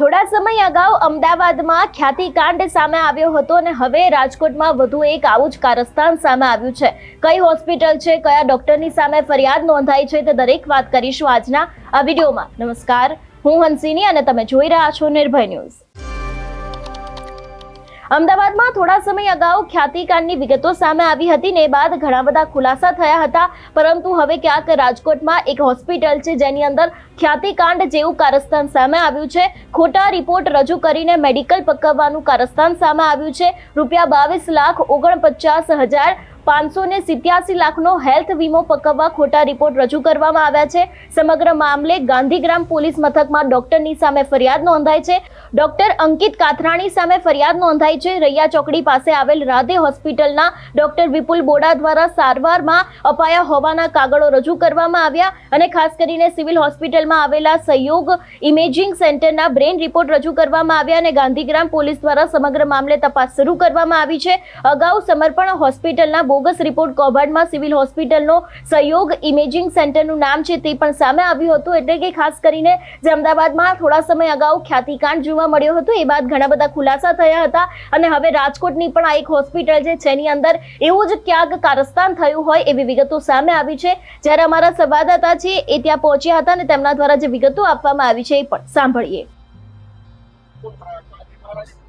થોડા સમય અગાઉ અમદાવાદમાં ખ્યાતિકાંડ સામે આવ્યો હતો અને હવે રાજકોટમાં વધુ એક આવું જ કારસ્તાન સામે આવ્યું છે. કઈ હોસ્પિટલ છે, કયા ડોક્ટરની સામે ફરિયાદ નોંધાઈ છે તે દરેક વાત કરીશું આજના આ વિડીયોમાં. નમસ્કાર, હું હંસિની અને તમે જોઈ રહ્યા છો નિર્ભય ન્યૂઝ. અમદાવાદમાં થોડા સમય અગાઉ ખ્યાતિકાંડની વિગતો સામે આવી હતી ને બાદ ઘણા બધા ખુલાસા થયા હતા. પરંતુ હવે ક્યાંક રાજકોટમાં એક હોસ્પિટલ છે, જેની અંદર ખ્યાતિકાંડ જેવું કારસ્તાન સામે આવ્યું છે. ખોટા રિપોર્ટ રજૂ કરીને મેડિકલ પકવવાનું કારસ્તાન સામે આવ્યું છે. રૂપિયા બાવીસ લાખ ઓગણપચાસ હજાર પાંચસો ને સિત્યાસી લાખનો હેલ્થ વીમો પકવવા ખોટા રિપોર્ટ રજૂ કરવામાં આવ્યા છે. સમગ્ર મામલે ગાંધીગ્રામ પોલીસ મથકમાં ડોક્ટરની સામે ફરિયાદ નોંધાઈ છે. ડોક્ટર અંકિત કાથરાણી સામે ફરિયાદ નોંધાઈ છે. રૈયા ચોકડી પાસે આવેલ રાધે હોસ્પિટલના ડોક્ટર વિપુલ બોડા દ્વારા સારવારમાં અપાયા હોવાના કાગળો રજૂ કરવામાં આવ્યા અને ખાસ કરીને સિવિલ હોસ્પિટલમાં આવેલા સહયોગ ઇમેજિંગ સેન્ટરના બ્રેન રિપોર્ટ રજૂ કરવામાં આવ્યા અને ગાંધીગ્રામ પોલીસ દ્વારા સમગ્ર મામલે તપાસ શરૂ કરવામાં આવી છે. અગાઉ સમર્પણ હોસ્પિટલના બોગસ રિપોર્ટ કૌભાંડમાં સિવિલ હોસ્પિટલનો સહયોગ ઇમેજિંગ સેન્ટરનું નામ છે તે પણ સામે આવ્યું હતું. એટલે કે ખાસ કરીને જે અમદાવાદમાં થોડા સમય અગાઉ ખ્યાતિકાંડ જોવા મળ્યો હતો. એ બાદ ઘણા બધા ખુલાસા થયા હતા અને હવે રાજકોટની પણ આ એક હોસ્પિટલ છે જેની અંદર એવું જ ક્યાંક કારસ્તાન થયું હોય એવી વિગતો સામે આવી છે. જ્યારે અમારા સંવાદદાતા છે એ ત્યાં પહોંચ્યા હતા અને તેમના દ્વારા જે વિગતો આપવામાં આવી છે એ પણ સાંભળીએ.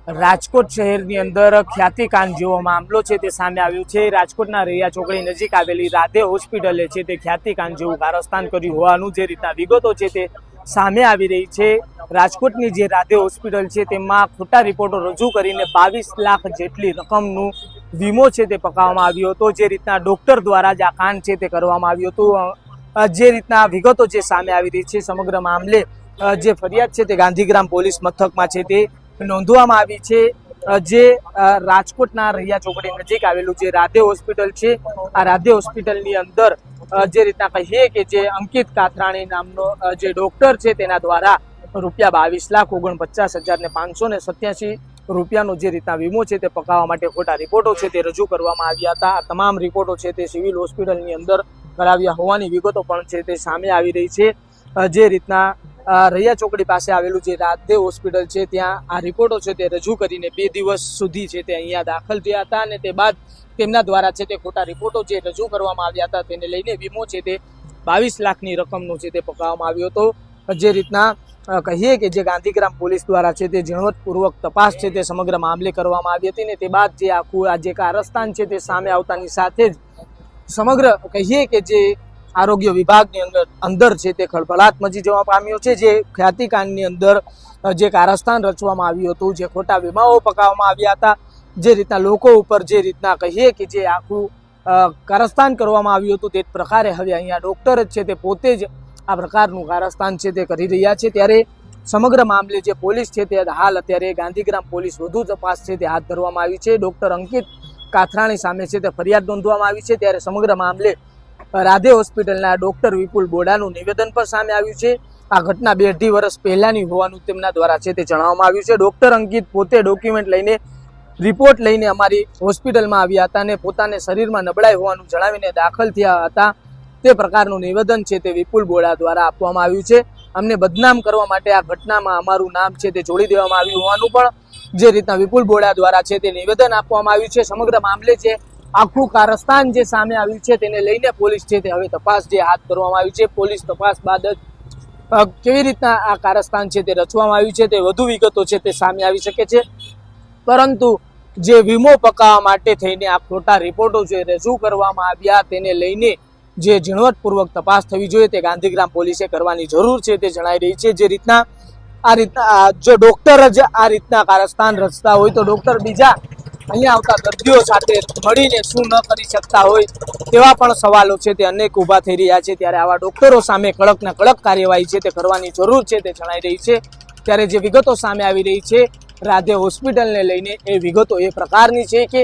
રાજકોટ શહેરની અંદર ખ્યાતિકાંડ જેવો મામલો છે તે સામે આવ્યો છે. રાજકોટના રૈયા ચોકડી નજીક આવેલી રાધે હોસ્પિટલે છે તે ખ્યાતિકાંડ જેવું કારસ્તાન કર્યું હોવાનું જે રીતના વિગતો છે તે સામે આવી રહી છે. રાજકોટની જે રાધે હોસ્પિટલ છે તેમાં ખોટા રિપોર્ટો રજૂ કરીને બાવીસ લાખ જેટલી રકમનું વીમો છે તે પકાવવામાં આવ્યો હતો. જે રીતના ડોક્ટર દ્વારા જ આ કાંડ છે તે કરવામાં આવ્યું હતું. જે રીતના વિગતો જે સામે આવી રહી છે સમગ્ર મામલે જે ફરિયાદ છે તે ગાંધીગ્રામ પોલીસ મથકમાં છે તે નોંધવામાં આવી છે જે રાજકોટના રૈયા ચોકડી નજીક આવેલું જે રાધે હોસ્પિટલ છે, આ રાધે હોસ્પિટલની અંદર જે રીતના કહીએ કે જે અંકિત કાથરાણી નામનો જે ડોક્ટર છે તેના દ્વારા રૂપિયા બાવીસ લાખ ઓગણપચાસ હજાર ને પાંચસો ને સત્યાસી રૂપિયાનો જે રીતના વીમો છે તે પકાવવા માટે ખોટા રિપોર્ટો છે તે રજૂ કરવામાં આવ્યા હતા. આ તમામ રિપોર્ટો છે તે સિવિલ હોસ્પિટલની અંદર કરાવ્યા હોવાની વિગતો પણ છે તે સામે આવી રહી છે. જે રીતના રૈયા ચોકડી પાસે આવેલું જે રાધે હોસ્પિટલ છે, ત્યાં આ રિપોર્ટો છે તે રજૂ કરીને બે દિવસ સુધી છે તે અહીંયા દાખલ થયા હતા અને તે બાદ તેમના દ્વારા છે તે ખોટા રિપોર્ટો જે રજૂ કરવામાં આવ્યા હતા તેને લઈને વીમો છે તે બાવીસ લાખની રકમનો છે તે પકડવામાં આવ્યો હતો. જે રીતના કહીએ કે જે ગાંધીગ્રામ પોલીસ દ્વારા છે તે ઝીણવટપૂર્વક તપાસ છે તે સમગ્ર મામલે કરવામાં આવી હતી ને તે બાદ જે આખું આ જે કારસ્તાન છે તે સામે આવતાની સાથે જ સમગ્ર કહીએ કે જે આરોગ્ય વિભાગની અંદર અંદર છે તે ખળભળાટ મચી જવા પામ્યો છે, જે ખ્યાતિકાંડની અંદર જે કારસ્થાન રચવામાં આવ્યું હતું, જે ખોટા વીમાઓ પકાવવામાં આવ્યા હતા, જે રીતના લોકો ઉપર જે રીતના કહીએ કે જે આખું કારસ્થાન કરવામાં આવ્યું હતું તે જ પ્રકારે હવે અહીંયા ડોક્ટર જ છે તે પોતે જ આ પ્રકારનું કારસ્તાન છે તે કરી રહ્યા છે. ત્યારે સમગ્ર મામલે જે પોલીસ છે તે હાલ અત્યારે ગાંધીગ્રામ પોલીસ વધુ તપાસ છે તે હાથ ધરવામાં આવી છે. ડૉક્ટર અંકિત કાથરાણી સામે છે તે ફરિયાદ નોંધવામાં આવી છે. ત્યારે સમગ્ર મામલે રાધે હોસ્પિટલના ડોક્ટર વિપુલ બોડાનું નિવેદન પણ સામે આવ્યું છે. આ ઘટના બે અઢી વર્ષ પહેલાની હોવાનું તેમના દ્વારા છે તે જણાવવામાં આવ્યું છે. ડોક્ટર અંકિત પોતે ડોક્યુમેન્ટ લઈને રિપોર્ટ લઈને અમારી હોસ્પિટલમાં આવ્યા હતા અને પોતાને શરીરમાં નબળાઈ હોવાનું જણાવીને દાખલ થયા હતા. તે પ્રકારનું નિવેદન છે તે વિપુલ બોડા દ્વારા આપવામાં આવ્યું છે. અમને બદનામ કરવા માટે આ ઘટનામાં અમારું નામ છે તે જોડી દેવામાં આવ્યું હોવાનું પણ જે રીતના વિપુલ બોડા દ્વારા છે તે નિવેદન આપવામાં આવ્યું છે. સમગ્ર મામલે છે આખું કારસ્તાન જે સામે આવ્યું છે તેને લઈને પોલીસ છે તે હવે તપાસ જે હાથ ધરવામાં આવી છે. પોલીસ તપાસ બાદ જ કેવી રીતના આ કારસ્તાન છે તે રચવામાં આવ્યું છે તે વધુ વિગતો છે તે સામે આવી શકે છે. પરંતુ જે વીમો પકાવવા માટે થઈને આ ખોટા રિપોર્ટો જે રજૂ કરવામાં આવ્યા તેને લઈને જે ઝીણવટપૂર્વક તપાસ થવી જોઈએ તે ગાંધીગ્રામ પોલીસે કરવાની જરૂર છે તે જણાઈ રહી છે. જે રીતના આ રીતના જો ડોક્ટર જ આ રીતના કારસ્તાન રચતા હોય તો ડોક્ટર બીજા અહીંયા આવતા દર્દીઓ સાથે મળીને શું ન કરી શકતા હોય તેવા પણ સવાલો છે તે અનેક ઊભા થઈ રહ્યા છે. ત્યારે આવા ડોક્ટરો સામે કડક ને કડક કાર્યવાહી છે તે કરવાની જરૂર છે તે જણાઈ રહી છે. ત્યારે જે વિગતો સામે આવી રહી છે, રાધે હોસ્પિટલને લઈને એ વિગતો એ પ્રકારની છે કે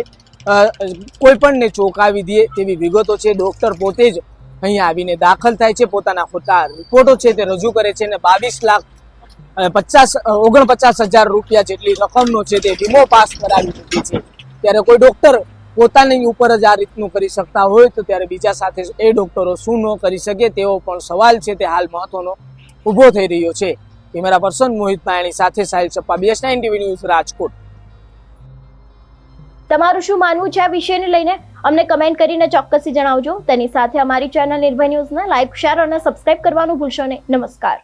કોઈપણને ચોંકાવી દે તેવી વિગતો છે. ડોક્ટર પોતે જ અહીંયા આવીને દાખલ થાય છે. પોતાના ખોટા રિપોર્ટો છે તે રજૂ કરે છે અને બાવીસ લાખ પચાસ ઓગણપચાસ હજાર રૂપિયા જેટલી રકમનો છે તે વીમો પાસ કરાવી દીધી છે. ત્યારે કોઈ ડોક્ટર પોતાની ઉપર જ આ રીતનું કરી શકતા હોય તો ત્યારે બીજા સાથે એ ડોક્ટરો શું ન કરી શકે તેવો પણ સવાલ છે તે હાલ મહત્વનો ઊભો થઈ રહ્યો છે. કેમેરા પર્સન મોહિત પાયણી સાથે Sahil Chappa B S nine TV news Rajkot. તમારું શું માનવું છે આ વિષયને લઈને? અમને કમેન્ટ કરીને ચોક્કસથી જણાવજો. તેની સાથે અમારી ચેનલ નિર્ભય ન્યૂઝને લાઇક શેર અને સબસ્ક્રાઇબ કરવાનું ભૂલશો નહીં. નમસ્કાર.